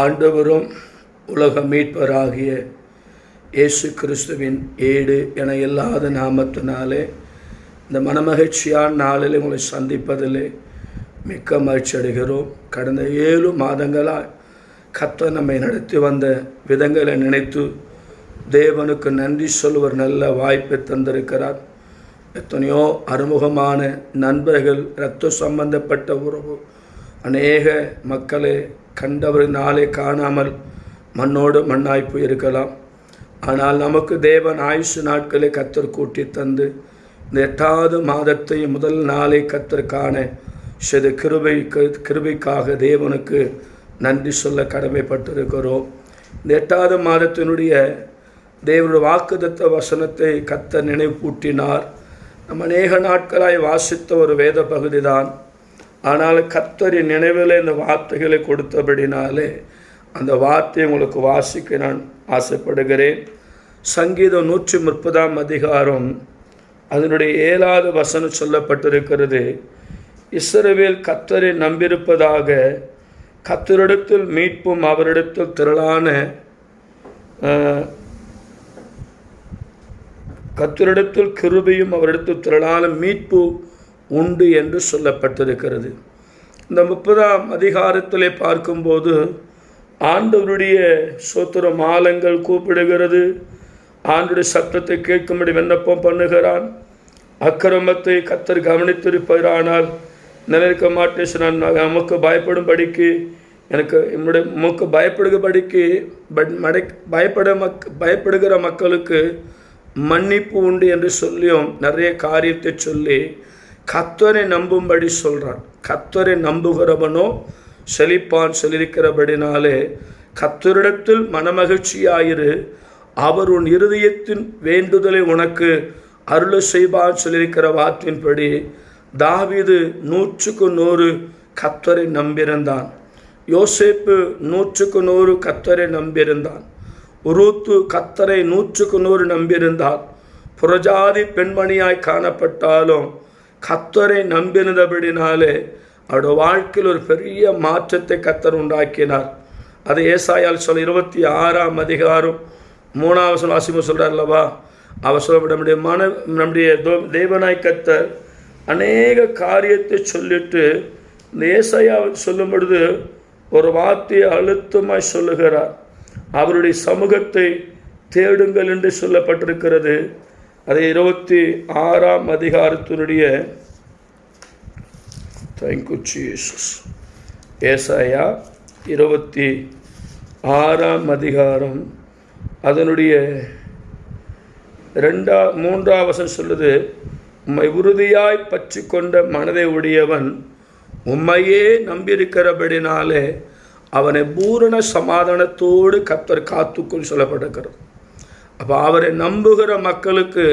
ஆண்டவரும் உலக மீட்பராகிய இயேசு கிறிஸ்துவின் ஏடு என இல்லாத நாமத்தினாலே இந்த மனமகிழ்ச்சியான நாளில் உங்களை சந்திப்பதிலே மிக்க மகிழ்ச்சி அடைகிறோம். கடந்த ஏழு மாதங்களாக கத்த நம்மை நடத்தி வந்த விதங்களை நினைத்து தேவனுக்கு நன்றி சொல்வர் நல்ல வாய்ப்பை தந்திருக்கிறார். எத்தனையோ அறிமுகமான நண்பர்கள் இரத்த சம்பந்தப்பட்ட உறவு அநேக மக்களை கண்டவர் நாளை காணாமல் மண்ணோடு மண்ணாய் போயிருக்கலாம். ஆனால் நமக்கு தேவன் ஆயுசு நாட்களை கத்தர் கூட்டி தந்து இந்த எட்டாவது மாதத்தை முதல் நாளை கத்தர் காண சில கிருபைக்கு கிருபைக்காக தேவனுக்கு நன்றி சொல்ல கடமைப்பட்டிருக்கிறோம். இந்த எட்டாவது மாதத்தினுடைய தேவனுடைய வாக்குதத்த வசனத்தை கத்த நினைவூட்டினார். நம்ம அநேக நாட்களாய் வாசித்த ஒரு வேத பகுதி தான் ஆனால் கத்தரின் நினைவில் இந்த வார்த்தைகளை கொடுத்தபடினாலே அந்த வார்த்தையை உங்களுக்கு வாசிக்க நான் ஆசைப்படுகிறேன். சங்கீதம் நூற்றி முப்பதாம் அதிகாரம் அதனுடைய ஏழாவது வசனம் சொல்லப்பட்டிருக்கிறது. இஸ்ரவேல் கத்தரை நம்பியிருப்பதாக கத்தரிடத்தில் மீட்பும் அவரிடத்தில் திரளான கத்தரிடத்தில் கிருபையும் அவரிடத்தில் திரளான மீட்பு உண்டு என்று சொல்லப்பட்டிருக்கிறது. இந்த முப்பதாம் அதிகாரத்திலே பார்க்கும்போது ஆண்டவருடைய சோத்திர மாலங்கள் கூப்பிடுகிறது. ஆண்டுடைய சத்தத்தை கேட்கும்படி விண்ணப்பம் பண்ணுகிறான். அக்கிரமத்தை கத்தர் கவனித்திருப்பானால் நினைக்க மாட்டேன் நான் நமக்கு பயப்படும்படிக்கு எனக்கு என்னுடைய நமக்கு பயப்படுகிறபடிக்கு பட் மடை பயப்பட மக் பயப்படுகிற மக்களுக்கு மன்னிப்பு உண்டு என்று சொல்லியும் நிறைய காரியத்தை சொல்லி கத்தரை நம்பும்படி சொல்கிறான் கத்தரை நம்புகிறவனோ செழிப்பான் செழிக்கிறபடினாலே கத்தரிடத்தில் மனமகிழ்ச்சியாயிரு. அவர் உன் இருதயத்தின் வேண்டுதலை உனக்கு அருள செய்வான் சொல்லியிருக்கிற வார்த்தையின்படி தாவிது நூற்றுக்கு நூறு கத்தரை நம்பியிருந்தான். யோசேப்பு நூற்றுக்கு நூறு கத்தரை நம்பியிருந்தான். உருத்து கத்தரை நூற்றுக்கு நூறு நம்பியிருந்தான் புறஜாதி பெண்மணியாய் காணப்பட்டாலும் கத்தரை நம்பினதபடினாலே அவருடைய வாழ்க்கையில் ஒரு பெரிய மாற்றத்தை கத்தர் உண்டாக்கினார். அதை ஏசாயால் சொல்ல இருபத்தி ஆறாம் அதிகாரம் மூணாவது வாசிம சொல்கிறார் அல்லவா? அவர் சொல்ல நம்முடைய மன நம்முடைய தேவனாய் கத்தர் அநேக காரியத்தை சொல்லிட்டு இந்த ஏசாயா சொல்லும் பொழுது ஒரு வார்த்தையை அழுத்தமாய் சொல்லுகிறார். அவருடைய சமூகத்தை தேடுங்கள் என்று சொல்லப்பட்டிருக்கிறது. அதை இருபத்தி ஆறாம் அதிகாரத்தினுடைய தேங்க்யூ ஜீசஸ் ஏசாயா இருபத்தி ஆறாம் அதிகாரம். அதனுடைய ரெண்டா மூன்றாம் வசம் சொல்லுது உம்மை உறுதியாய் பற்றி கொண்ட மனதை உடையவன் உம்மையே நம்பியிருக்கிறபடினாலே அவனை பூரண சமாதானத்தோடு கத்தர் காத்துக்குள் சொல்லப்படுகிறது அப்போ அவரை நம்புகிற மக்களுக்கு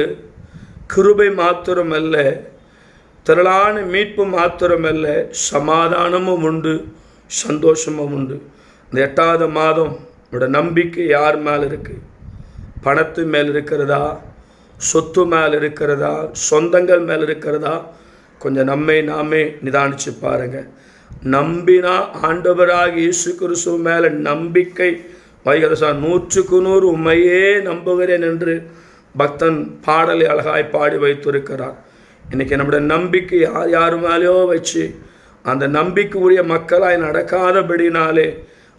கிருபை மாத்திரமல்ல திரளான மீட்பு மாத்திரமல்ல சமாதானமும் உண்டு சந்தோஷமும் உண்டு. இந்த எட்டாவது மாதம் உங்களோட நம்பிக்கை யார் மேலே இருக்குது பணத்து மேல் இருக்கிறதா? சொத்து மேல் இருக்கிறதா? சொந்தங்கள் மேல் இருக்கிறதா? கொஞ்சம் நம்மை நாமே நிதானித்து பாருங்கள் நம்பினா ஆண்டவராக இயேசு கிறிஸ்துவ மேலே நம்பிக்கை வைகரசா நூற்றுக்கு நூறு உண்மையே நம்புகிறேன் என்று பக்தன் பாடலை அழகாய் பாடி வைத்திருக்கிறார். இன்றைக்கி நம்முடைய நம்பிக்கை யார் யார் மேலேயோ வச்சு அந்த நம்பிக்கையுரிய மக்களாய் நடக்காதபடினாலே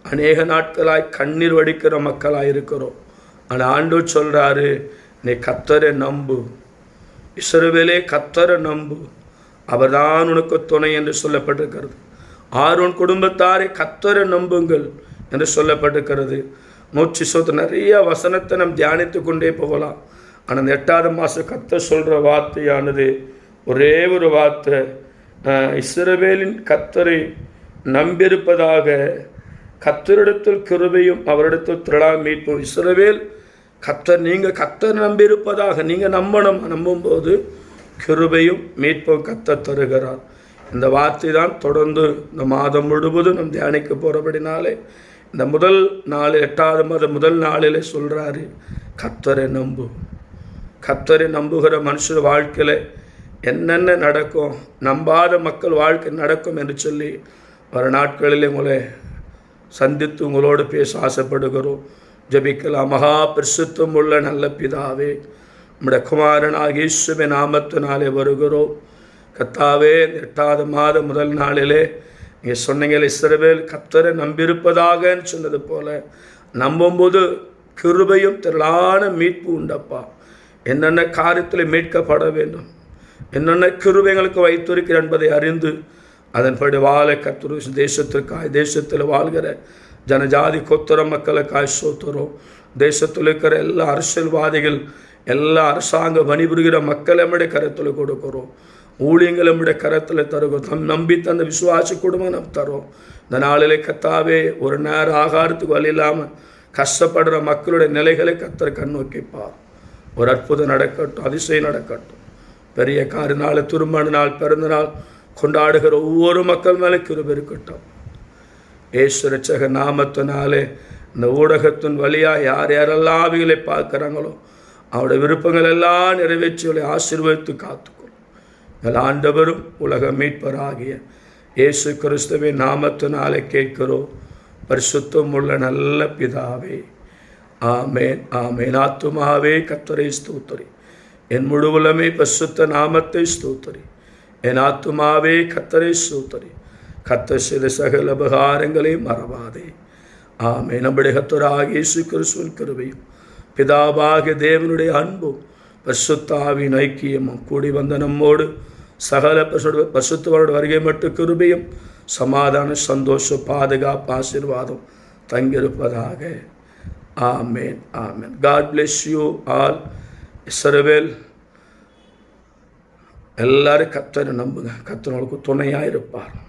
அநேக நாட்களாய் கண்ணீர் வடிக்கிற மக்களாக இருக்கிறோம். ஆனால் ஆண்டு சொல்கிறாரு நீ கத்தரை நம்பு. இசருவேலே கத்தரை நம்பு. அவர் தான் உனக்கு துணை என்று சொல்லப்பட்டிருக்கிறது. ஆரோன் குடும்பத்தாரை கத்தரை நம்புங்கள் என்று சொல்லப்பட்டிருக்கிறது. மூச்சு சோத்து நிறைய வசனத்தை நம் தியானித்து கொண்டே போகலாம். ஆனால் அந்த எட்டாவது மாதம் கத்த சொல்கிற வார்த்தையானது ஒரே ஒரு வார்த்தை. இஸ்ரவேலின் கத்தரை நம்பியிருப்பதாக கத்தரிடத்தில் கிருபையும் அவரிடத்தில் திரளா மீட்பும். இஸ்ரவேல் கத்தர் நீங்கள் கத்தர் நம்பியிருப்பதாக நீங்கள் நம்பணும்? நம்பும்போது கிருபையும் மீட்பும் கத்த தருகிறார். இந்த வார்த்தை தான் தொடர்ந்து இந்த மாதம் முழுவதும் நம் தியானிக்க போகிறபடினாலே இந்த முதல் நாள் எட்டாவது மாதம் முதல் நாளில் சொல்கிறாரு கத்தரை நம்பு. கத்தரை நம்புகிற மனுஷர் வாழ்க்கையில் என்னென்ன நடக்கும் நம்பாத மக்கள் வாழ்க்கை நடக்கும் என்று சொல்லி வர நாட்களில் உங்களை சந்தித்து உங்களோடு பேச ஆசைப்படுகிறோம். ஜபிக்கலாம். மகா பிரசுத்தம் உள்ள நல்ல பிதாவே நம்முடைய குமாரனாக ஈஸ்வமி நாமத்தினாலே வருகிறோம். கத்தாவே எட்டாவது மாதம் முதல் நாளிலே நீங்கள் சொன்னீங்க இஸ்ரவேல் கத்தரை நம்பியிருப்பதாகன்னு சொன்னது போல நம்பும்போது கிருபையும் திரளான மீட்பு உண்டப்பா. என்னென்ன காரியத்தில் மீட்கப்பட வேண்டும் என்னென்ன கிருபைகளுக்கு வைத்திருக்கிறேன் என்பதை அறிந்து அதன்படி வாழ கத்துரு தேசத்திற்காய் தேசத்தில் வாழ்கிற ஜனஜாதி கொத்துற மக்களுக்காய் சோத்துறோம். தேசத்தில் இருக்கிற எல்லா அரசியல்வாதிகள் எல்லா அரசாங்க பணிபுரிகிற மக்களை நம்முடைய கருத்தில் கொடுக்கிறோம். ஊழியங்களை நம்முடைய கரத்தில் தருகோ. தம் நம்பி தந்த விசுவாசி குடும்பம் நம்ம தரோம். இந்த நாளிலே கத்தாவே ஒரு நேரம் ஆகாரத்துக்கு வழி இல்லாமல் கஷ்டப்படுற மக்களுடைய நிலைகளை கத்தரை கண்ணோக்கிப்பார் ஒரு அற்புதம் நடக்கட்டும் அதிசயம் நடக்கட்டும். பெரிய காரு நாள் திருமண நாள் பிறந்த நாள் கொண்டாடுகிற ஒவ்வொரு மக்கள் மேலே கிருப இருக்கட்டும். ஏசு நாமத்தினாலே இந்த ஊடகத்தின் வழியாக யார் யாரெல்லாம் அவைகளை பார்க்குறாங்களோ அவருடைய விருப்பங்கள் எல்லாம் நிறைவேற்றியவளை ஆசீர்வதித்து காத்தும் எங்கள் ஆண்டவரும் உலக மீட்பராகிய இயேசு கிறிஸ்துவின் நாமத்தினாலே கேட்கிறோம். பரிசுத்தம் உள்ள நல்ல பிதாவே ஆமேன் ஆமேன். ஆத்துமாவே கத்தரை ஸ்தோத்தரி. என் முழுவலமே பரிசுத்த நாமத்தை ஸ்தோத்தரி. என் ஆத்துமாவே கத்தரை ஸ்தோத்தரி. கத்த செய்த சகல உபகாரங்களை மறவாதே. ஆமே நம்முடைய கத்தராக இயேசு கிறிஸ்துவின் கிருபையும் பிதாவாக தேவனுடைய அன்பும் பசுத்தாவின் ஐக்கியமும் கூடி வந்த நம்மோடு சகல பசு பசுத்தவரோட வருகை மட்டும் கிருபையும் சமாதான சந்தோஷம் பாதுகாப்பு ஆசீர்வாதம் தங்கியிருப்பதாக. Amen amen. God bless you all இஸ்ரவேல் எல்லாரும் கத்தரை நம்புங்க. கத்தனோடு துணையாக இருப்பார்